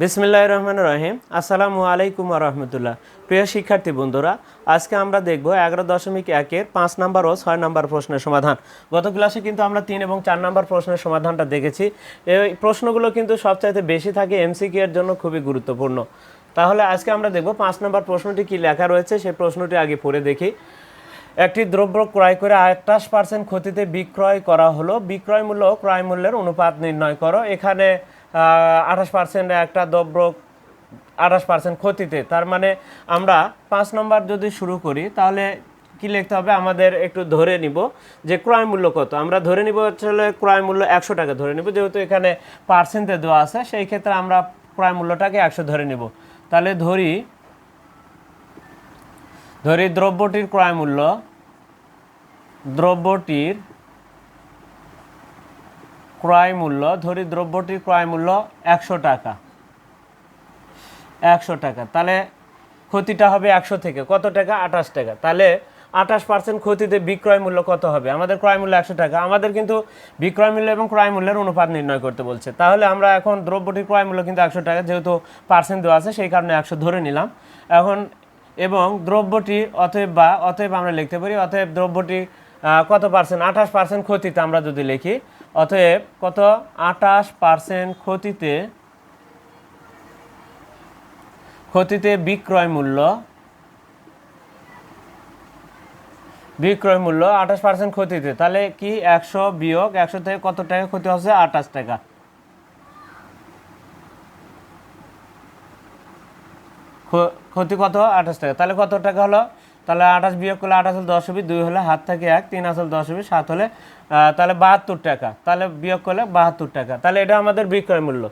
বিসমিল্লাহ রহমান রহিম। আসসালামু আলাইকুম রহমতুল্লাহ। প্রিয় শিক্ষার্থী বন্ধুরা, আজকে আমরা দেখব এগারো দশমিক একের পাঁচ নাম্বার ও ছয় নাম্বার প্রশ্নের সমাধান। গত ক্লাসে কিন্তু আমরা তিন এবং চার নাম্বার প্রশ্নের সমাধানটা দেখেছি। এই প্রশ্নগুলো কিন্তু সবচাইতে বেশি থাকে এমসিকি এর জন্য, খুবই গুরুত্বপূর্ণ। তাহলে আজকে আমরা দেখব পাঁচ নাম্বার প্রশ্নটি কি লেখা রয়েছে, সেই প্রশ্নটি আগে পড়ে দেখি। একটি দ্রব্য ক্রয় করে আটাশ পার্সেন্ট ক্ষতিতে বিক্রয় করা হলো। বিক্রয় মূল্য ক্রয় মূল্যের অনুপাত নির্ণয় করো। এখানে আঠাশ পার্সেন্ট একটা দ্রব্য আঠাশ পার্সেন্ট ক্ষতিতে। তার মানে আমরা পাঁচ নম্বর যদি শুরু করি, তাহলে কি লিখতে হবে? আমাদের একটু ধরে নিব যে ক্রয় মূল্য কত। আমরা ধরে নিব আসলে ক্রয় মূল্য একশো টাকা ধরে নিব, যেহেতু এখানে পার্সেন্টে দেওয়া আছে, সেই ক্ষেত্রে আমরা ক্রয় মূল্যটাকে একশো ধরে নিব। তাহলে ধরি ধরি দ্রব্যটির ক্রয় মূল্য, দ্রব্যটির ক্রয় মূল্য, ধরি দ্রব্যটির ক্রয় মূল্য একশো টাকা। একশো টাকা। তাহলে ক্ষতিটা হবে একশো থেকে। কত টাকা? আঠাশ টাকা। তাহলে আঠাশ পার্সেন্ট ক্ষতিতে বিক্রয় মূল্য কত হবে? আমাদের ক্রয় মূল্য একশো টাকা। আমাদের কিন্তু বিক্রয় মূল্য এবং ক্রয় মূল্যের অনুপাত নির্ণয় করতে বলছে। তাহলে আমরা এখন দ্রব্যটির ক্রয় মূল্য কিন্তু একশো টাকা, যেহেতু পার্সেন্ট দেওয়া আছে, সেই কারণে একশো ধরে নিলাম। এখন এবং দ্রব্যটি অতএব বা, অতএব আমরা লিখতে পারি, অতএব দ্রব্যটি কত পার্সেন্ট আঠাশ পার্সেন্ট ক্ষতিতে আমরা যদি লিখি অতএব কত? আঠাশ পার্সেন্ট ক্ষতিতে ক্ষতিতে বিক্রয় মূল্য। বিক্রয় মূল্য আঠাশ পার্সেন্ট ক্ষতিতে। তাহলে কি? একশো বিয়োগ একশো থেকে কত টাকা ক্ষতি হচ্ছে? আঠাশ টাকা। ক্ষ- ক্ষতি কত? আঠাশ টাকা। তাহলে কত টাকা হলো? তাহলে আঠাশ বিয়োগ করলে আঠাশ হলে দশ হবি, দুই হলে হাত থেকে এক, তিন আসল দশ হবি, সাত হলে তাহলে বাহাত্তর টাকা। তাহলে বিয়োগ করলে বাহাত্তর টাকা। তাহলে এটা আমাদের বিক্রয় মূল্য।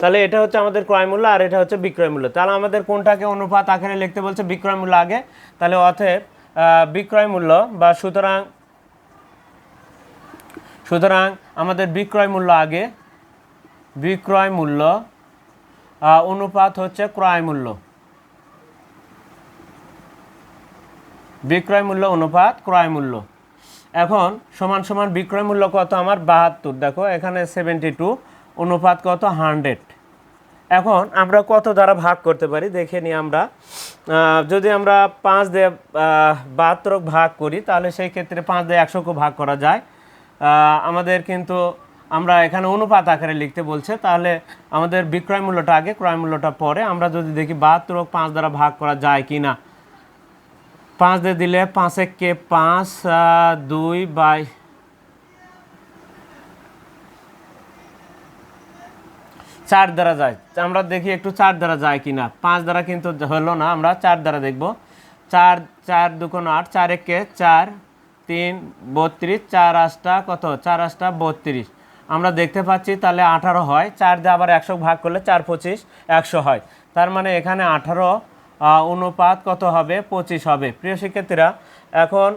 তাহলে এটা হচ্ছে আমাদের ক্রয় মূল্য আর এটা হচ্ছে বিক্রয় মূল্য। তাহলে আমাদের কোনটাকে অনুপাত আকারে লিখতে বলছে বিক্রয় মূল্য আগে? তাহলে অতএব বিক্রয় মূল্য বা সুতরাং সুতরাং আমাদের বিক্রয় মূল্য আগে, বিক্রয় মূল্য অনুপাত হচ্ছে ক্রয় মূল্য। বিক্রয় মূল্য অনুপাত ক্রয় মূল্য। এখন সমান সমান বিক্রয় মূল্য কত আমার? বাহাত্তর। দেখো, এখানে সেভেন্টি টু অনুপাত কত? হান্ড্রেড এখন আমরা কত দ্বারা ভাগ করতে পারি? দেখে নিই আমরা। যদি আমরা পাঁচ দিয়ে বাহাত্তর ভাগ করি, তাহলে সেই ক্ষেত্রে পাঁচ দিয়ে একশোকে ভাগ করা যায়। আমাদের কিন্তু আমরা এখানে অনুপাত আকারে লিখতে বলছে, তাহলে আমাদের বিক্রয় মূল্যটা আগে, ক্রয় মূল্যটা পরে। আমরা যদি দেখি বাহাত্তর পাঁচ দ্বারা ভাগ করা যায় কি না পাঁচ দিয়ে দিলে পাঁচে কে পাঁচ দুই বাই চার দ্বারা যায়। আমরা দেখি একটু চার দ্বারা যায় কিনা। পাঁচ দ্বারা কিন্তু হলো না, আমরা চার দ্বারা দেখব। চার চার দুকোন আট, চার একে চার, তিন, বত্রিশ, চার আটটা কত? চার আটটা বত্রিশ। আমরা দেখতে পাচ্ছি তাহলে আঠারো হয়। চার দিয়ে আবার একশো ভাগ করলে চার পঁচিশ, একশো হয়। তার মানে এখানে আঠারো অনুপাত কত হবে? পঁচিশ হবে। প্রিয় শিক্ষার্থীরা, এখন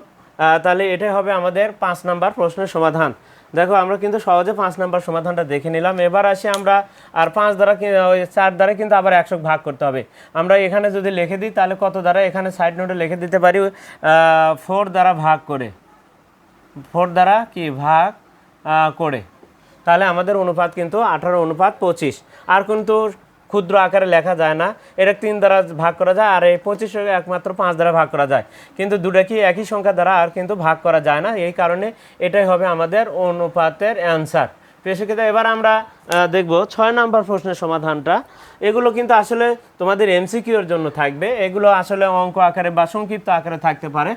তাহলে এটাই হবে আমাদের পাঁচ নাম্বার প্রশ্নের সমাধান। দেখো, আমরা কিন্তু সহজে পাঁচ নাম্বার সমাধানটা দেখে নিলাম। এবার আসি আমরা, আর পাঁচ দ্বারা ওই চার দ্বারা কিন্তু আবার একশো ভাগ করতে হবে। আমরা এখানে যদি লিখে দিই, তাহলে কত দ্বারা? এখানে সাইড নোটে লিখে দিতে পারি ফোর দ্বারা ভাগ করে। ফোর দ্বারা কি? ভাগ করে। তাহলে আমাদের অনুপাত কিন্তু আঠারো, অনুপাত পঁচিশ। আর কিন্তু ক্ষুদ্র আকারে লেখা যায় না। এটা তিন দ্বারা ভাগ করা যায় আর এই পঁচিশ একমাত্র পাঁচ দ্বারা ভাগ করা যায়। কিন্তু দুটা কি একই সংখ্যা দ্বারা আর কিন্তু ভাগ করা যায় না? এই কারণে এটাই হবে আমাদের অনুপাতের অ্যান্সার। প্রিয় এবার আমরা দেখব ছয় নম্বর প্রশ্নের সমাধানটা। এগুলো কিন্তু আসলে তোমাদের এমসিকিউর জন্য থাকবে। এগুলো আসলে অঙ্ক আকারে বা সংক্ষিপ্ত আকারে থাকতে পারে।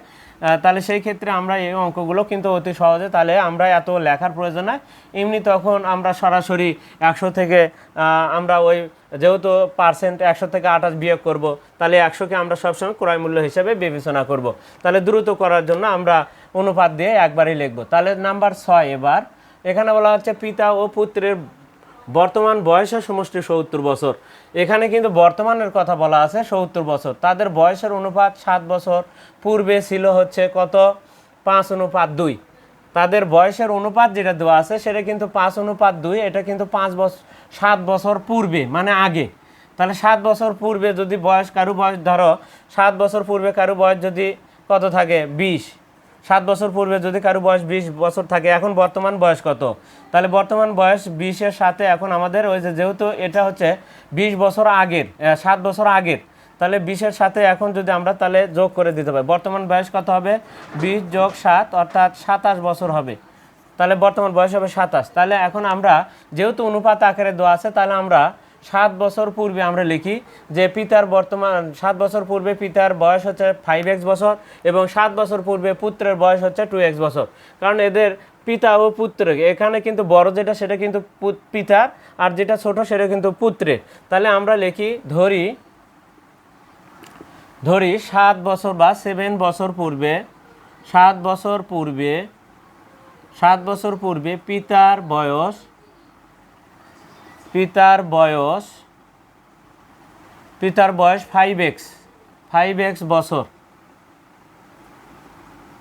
তাহলে সেই ক্ষেত্রে আমরা এই অঙ্কগুলো কিন্তু অতি সহজে তাহলে আমরা এত লেখার প্রয়োজন নাই। এমনি তখন আমরা সরাসরি একশো থেকে আমরা ওই যেহেতু পার্সেন্ট একশো থেকে আঠাশ বিয়োগ করব, তাহলে একশোকে আমরা সবসময় ক্রয় মূল্য হিসেবে বিবেচনা করব। তাহলে দ্রুত করার জন্য আমরা অনুপাত দিয়ে একবারই লিখব। তাহলে নাম্বার ছয় এবার, এখানে বলা হচ্ছে পিতা ও পুত্রের বর্তমান বয়সের সমষ্টি সত্তর বছর। এখানে কিন্তু বর্তমানের কথা বলা আছে সত্তর বছর। তাদের বয়সের অনুপাত সাত বছর। পূর্বে ছিল হচ্ছে কত? পাঁচ অনুপাত দুই। তাদের বয়সের অনুপাত যেটা দেওয়া আছে সেটা কিন্তু পাঁচ অনুপাত দুই। এটা কিন্তু পাঁচ বছর সাত বছর পূর্বে মানে আগে। তাহলে সাত বছর পূর্বে যদি বয়স, কারও বয়স ধরো, সাত বছর পূর্বে কারও বয়স যদি কত থাকে? বিশ। সাত বছর পূর্বে যদি কারও বয়স বিশ বছর থাকে, এখন বর্তমান বয়স কত? তাহলে বর্তমান বয়স বিশের সাথে এখন আমাদের ওই যে যেহেতু এটা হচ্ছে বিশ বছর আগের সাত বছর আগের, তাহলে বিশের সাথে এখন যদি আমরা তাহলে যোগ করে দিতে পারি, বর্তমান বয়স কত হবে? বিশ যোগ সাত অর্থাৎ সাতাশ বছর হবে। তাহলে বর্তমান বয়স হবে সাতাশ। তাহলে এখন আমরা যেহেতু অনুপাত আকারে দেওয়া আছে, তাহলে আমরা সাত বছর পূর্বে আমরা লিখি যে পিতার বর্তমান, সাত বছর পূর্বে পিতার বয়স হচ্ছে ফাইভ এক্স বছর এবং সাত বছর পূর্বে পুত্রের বয়স হচ্ছে টু এক্স বছর। কারণ এদের পিতা ও পুত্র, এখানে কিন্তু বড় যেটা সেটা কিন্তু পুত- পিতার আর যেটা ছোট সেটা কিন্তু পুত্রের। তাহলে আমরা লিখি, ধরি ধরি সাত বছর বা সেভেন বছর পূর্বে, সাত বছর পূর্বে, সাত বছর পূর্বে পিতার বয়স পিতার বয়স পিতার বয়স ফাইভ এক্স ফাইভ এক্স বছর।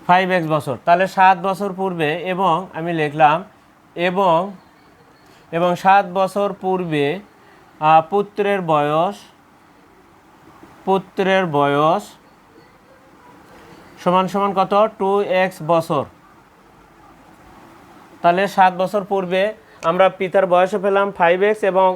ফাইভ এক্স বছর। তাহলে সাত বছর পূর্বে এবং আমি লিখলাম, এবং এবং সাত বছর পূর্বে পুত্রের বয়স পুত্রের বয়স সমান সমান কত? টু এক্স বছর। তাহলে সাত বছর পূর্বে আমরা পিতার বয়সও পেলাম ফাইভ এক্স এবং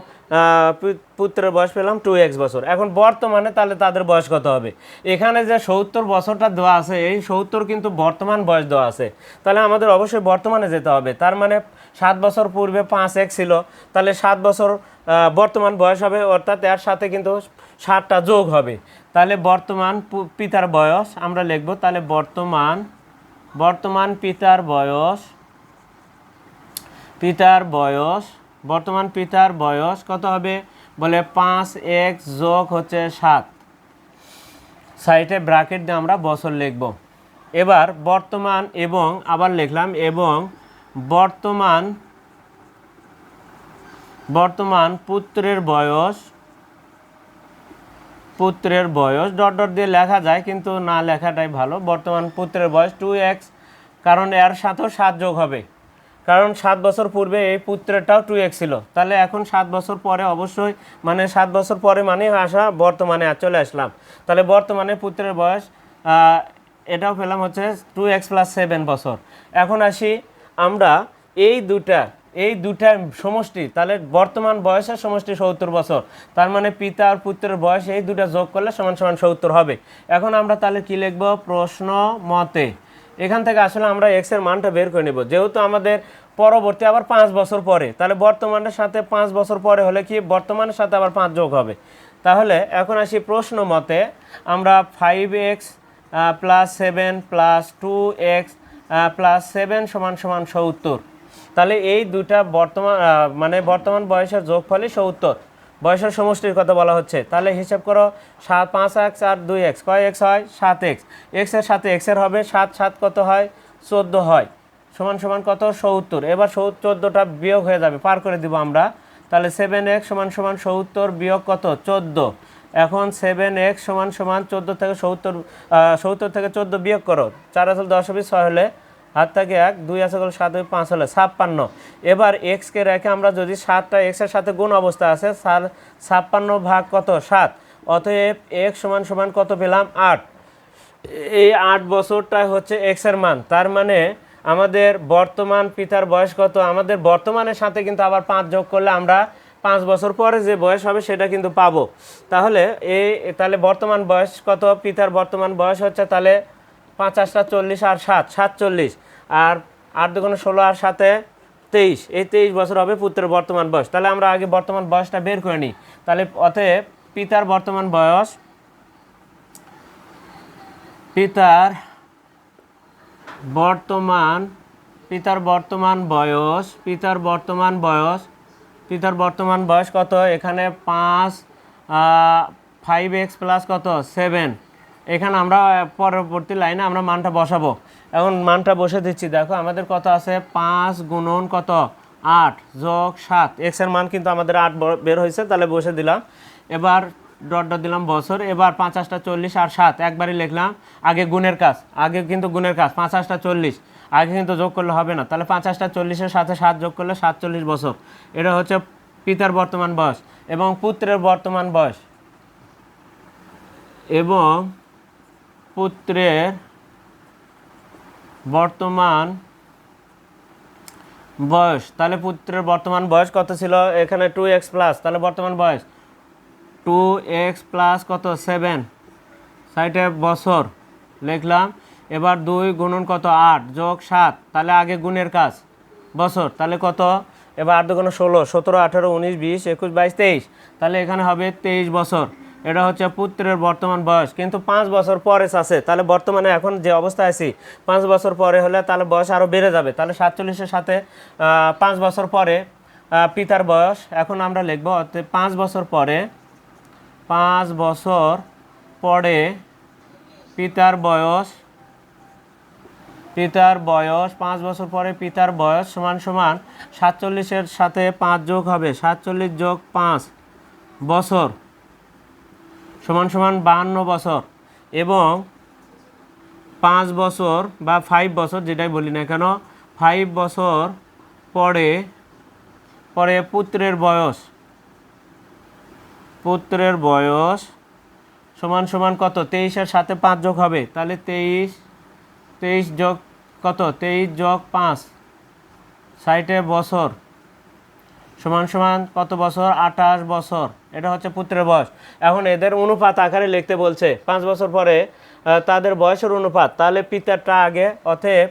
পুত্রের বয়স পেলাম টু এক্স বছর। এখন বর্তমানে তাহলে তাদের বয়স কত হবে? এখানে যে সত্তর বছরটা দেওয়া আছে, এই সত্তর কিন্তু বর্তমান বয়স দেওয়া আছে। তাহলে আমাদের অবশ্যই বর্তমানে যেতে হবে। তার মানে সাত বছর পূর্বে পাঁচ এক ছিল, তাহলে সাত বছর বর্তমান বয়স হবে, অর্থাৎ এর সাথে কিন্তু সাতটা যোগ হবে। তাহলে বর্তমান পিতার বয়স আমরা লিখব, তাহলে বর্তমান বর্তমান পিতার বয়স পিতার বয়স, বর্তমান পিতার বয়স কত হবে? বলে পাঁচ এক যোগ হচ্ছে সাত। সাইটে ব্র্যাকেট দিয়ে আমরা বছর লিখব। এবার বর্তমান এবং আবার লিখলাম এবং বর্তমান বর্তমান পুত্রের বয়স পুত্রের বয়স ডট ডট দিয়ে লেখা যায় কিন্তু না লেখাটাই ভালো। বর্তমান পুত্রের বয়স টু এক্স কারণ এর সাথেও সাত যোগ হবে। কারণ সাত বছর পূর্বে এই পুত্রেরটাও টু এক্স ছিল। তাহলে এখন সাত বছর পরে অবশ্যই মানে সাত বছর পরে মানে আসা বর্তমানে আর চলে আসলাম। তাহলে বর্তমানে পুত্রের বয়স এটাও পেলাম হচ্ছে টু এক্স প্লাস সেভেন বছর। এখন আসি আমরা এই দুটা এই দুটা সমষ্টি, তাহলে বর্তমান বয়সের সমষ্টি সত্তর বছর। তার মানে পিতা আর পুত্রের বয়স এই দুটা যোগ করলে সমান সমান সত্তর হবে। এখন আমরা তাহলে কি লিখব? প্রশ্ন মতে। এখান থেকে আসলে আমরা এক্সের মানটা বের করে নেব। যেহেতু আমাদের পরবর্তী আবার পাঁচ বছর পরে, তাহলে বর্তমানের সাথে পাঁচ বছর পরে হলে কি বর্তমানের সাথে আবার পাঁচ যোগ হবে? তাহলে এখন আসি প্রশ্ন মতে আমরা five x plus seven plus two x plus seven সমান সমান সত্তর। তাহলে এই দুটা বর্তমান মানে বর্তমান বয়সের যোগফলই সত্তর। বয়সের সমষ্টির কথা বলা হচ্ছে। তাহলে হিসাব করো, সাত পাঁচ এক্স আর দুই এক্স। কয় এক্স হয়? সাত এক্স। এক্সের সাথে এক্সের হবে, সাত সাত কত হয়? চোদ্দ হয়। সমান সমান কত? সত্তর। এবার চোদ্দোটা বিয়োগ হয়ে যাবে, পার করে দিব আমরা। তাহলে সেভেন এক্স সমান সমান সত্তর বিয়োগ কত? চোদ্দ। এখন সেভেন এক্স সমান সমান চোদ্দ থেকে সত্তর সত্তর থেকে চোদ্দ বিয়োগ করো। চার আসল দশ হবে, ছয় হলে হাত থাকে এক, দুই আছে গেল সাত, দুই, পাঁচ হলে ছাপ্পান্ন। এবার এক্সকে রেখে আমরা যদি সাতটা এক্সের সাথে গুণ অবস্থা আছে ছাপ্পান্ন ভাগ কত? সাত। অতএব এক্স সমান সমান কত পেলাম? আট। এই আট বছরটাই হচ্ছে এক্সের মান। তার মানে আমাদের বর্তমান পিতার বয়স কত? আমাদের বর্তমানের সাথে কিন্তু আবার পাঁচ যোগ করলে আমরা পাঁচ বছর পরে যে বয়স হবে সেটা কিন্তু পাবো। তাহলে এই তাহলে বর্তমান বয়স কত? পিতার বর্তমান বয়স হচ্ছে তাহলে পাঁচাশটা চল্লিশ আর সাত, সাতচল্লিশ। আর আট দুগুণে ষোলো আর সাথে তেইশ। এই তেইশ বছর হবে পুত্রের বর্তমান বয়স। তাহলে আমরা আগে বর্তমান বয়সটা বের করে নিই। তাহলে অতএব পিতার বর্তমান বয়স পিতার বর্তমান পিতার বর্তমান বয়স, পিতার বর্তমান বয়স, পিতার বর্তমান বয়স কত? এখানে পাঁচ ফাইভ এক্স প্লাস কত? সেভেন এখানে আমরা পরবর্তী লাইনে আমরা মানটা বসাবো। এখন মানটা বসে দিচ্ছি, দেখো আমাদের কত আছে? পাঁচ গুণন কত? আট যোগ সাত। এক্সের মান কিন্তু আমাদের আট বের হয়েছে, তাহলে বসে দিলাম। এবার ডট ডট দিলাম বছর, এবার পাঁচাশটা চল্লিশ আর সাত। একবারই লিখলাম, আগে গুণের কাজ, আগে কিন্তু গুণের কাজ পাঁচাশটা চল্লিশ। আগে কিন্তু যোগ করলে হবে না, তাহলে পাঁচাশটা চল্লিশের সাথে সাত যোগ করলে সাতচল্লিশ বছর। এটা হচ্ছে পিতার বর্তমান বয়স এবং পুত্রের বর্তমান বয়স। এবং পুত্রের বর্তমান বয়স। তাহলে পুত্রের বর্তমান বয়স কত ছিল? এখানে টু এক্স প্লাস তাহলে বর্তমান বয়স টু এক্স প্লাস কত? সেভেন সাইটে বছর, লিখলাম। এবার দুই গুণন কত? আট, যোগ সাত, তাহলে আগে গুণের কাজ, বছর, তাহলে কত? এবার আট দুগুণ ষোলো, সতেরো, আঠেরো, উনিশ, বিশ, একুশ, বাইশ, তেইশ, তাহলে এখানে হবে তেইশ বছর। এটা হচ্ছে পুত্রের বর্তমান বয়স। কিন্তু পাঁচ বছর পরে আছে। তাহলে বর্তমানে এখন যে অবস্থায় আছি, পাঁচ বছর পরে হলে তাহলে বয়স আরও বেড়ে যাবে। তাহলে সাতচল্লিশের সাথে পাঁচ বছর পরে পিতার বয়স। এখন আমরা লিখব পাঁচ বছর পরে, পাঁচ বছর পরে পিতার বয়স পিতার বয়স, পাঁচ বছর পরে পিতার বয়স সমান সমান সাতচল্লিশের সাথে পাঁচ যোগ হবে। সাতচল্লিশ যোগ পাঁচ বছর। সমান সমান বাহান্ন বছর এবং পাঁচ বছর বা ফাইভ বছর যেটাই বলি না কেন ফাইভ বছর পরে পরে পুত্রের বয়স। পুত্রের বয়স সমান সমান কত? তেইশের সাথে পাঁচ যোগ হবে। তাহলে তেইশ তেইশ যোগ কত? তেইশ যোগ পাঁচ, ষাটে বছর। সমান সমান কত বছর? আঠাশ বছর। এটা হচ্ছে পুত্রের বয়স। এখন এদের অনুপাত আকারে লিখতে বলছে, পাঁচ বছর পরে তাদের বয়সের অনুপাত। তাহলে পিতারটা আগে, অতএব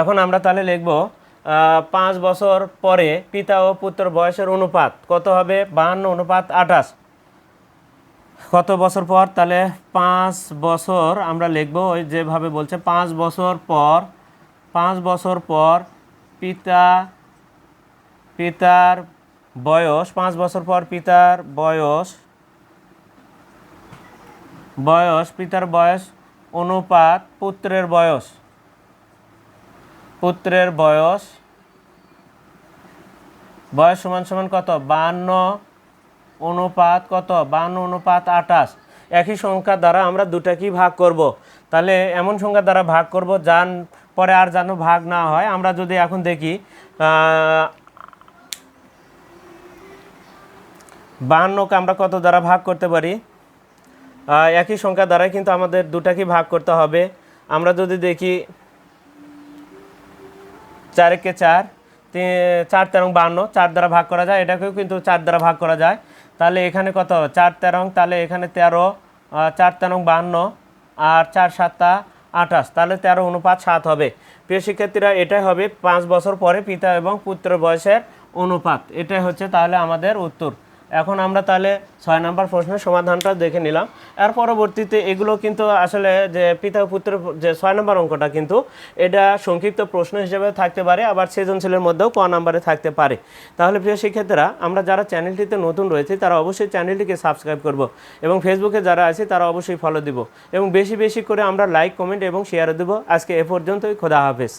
এখন আমরা তাহলে লিখব পাঁচ বছর পরে পিতা ও পুত্র বয়সের অনুপাত। কত হবে? বাহান্ন, অনুপাত আঠাশ। কত বছর পর? তাহলে পাঁচ বছর আমরা লিখব, ওই যেভাবে বলছে, পাঁচ বছর পর, পাঁচ বছর পর পিতা, পিতার বয়স, পাঁচ বছর পর পিতার বয়স বয়স, পিতার বয়স অনুপাত পুত্রের বয়স। পুত্রের বয়স বয়স সমান সমান কত? বান্ন, অনুপাত কত? বান্ন, অনুপাত আঠাশ। একই সংখ্যা দ্বারা আমরা দুটাকেই ভাগ করব। তাহলে এমন সংখ্যা দ্বারা ভাগ করব যান পরে আর যেন ভাগ না হয়। আমরা যদি এখন দেখি বাহান্নকে আমরা কত দ্বারা ভাগ করতে পারি? একই সংখ্যা দ্বারাই কিন্তু আমাদের দুটাকেই ভাগ করতে হবে। আমরা যদি দেখি চারেকে চার চার তেরং বান্ন চার দ্বারা ভাগ করা যায়। এটাকেও কিন্তু চার দ্বারা ভাগ করা যায়। তাহলে এখানে কত? চার তেরং, তাহলে এখানে তেরো চার তেরং বান্ন আর চার সাতটা আঠাশ, তাহলে তেরো অনুপাত সাত হবে। প্রিয় শিক্ষার্থীরা, এটাই হবে পাঁচ বছর পরে পিতা এবং পুত্র বয়সের অনুপাত। এটাই হচ্ছে তাহলে আমাদের উত্তর। এখন আমরা তাহলে ছয় নম্বর প্রশ্নের সমাধানটা দেখে নিলাম। এর পরবর্তীতে এগুলো কিন্তু আসলে যে পিতা পুত্র যে ছয় নম্বর অঙ্কটা কিন্তু এটা সংক্ষিপ্ত প্রশ্ন হিসেবে থাকতে পারে, আবার সৃজনশীলের মধ্যেও ক নম্বরে থাকতে পারে। তাহলে প্রিয় শিক্ষার্থীরা, আমরা যারা চ্যানেলটিতে নতুন রয়েছে, তারা অবশ্যই চ্যানেলটিকে সাবস্ক্রাইব করব এবং ফেসবুকে যারা আছে, তারা অবশ্যই ফলো দিব। এবং বেশি বেশি করে আমরা লাইক কমেন্ট এবং শেয়ার দেবো। আজকে এ পর্যন্তই, খোদা হাফেজ।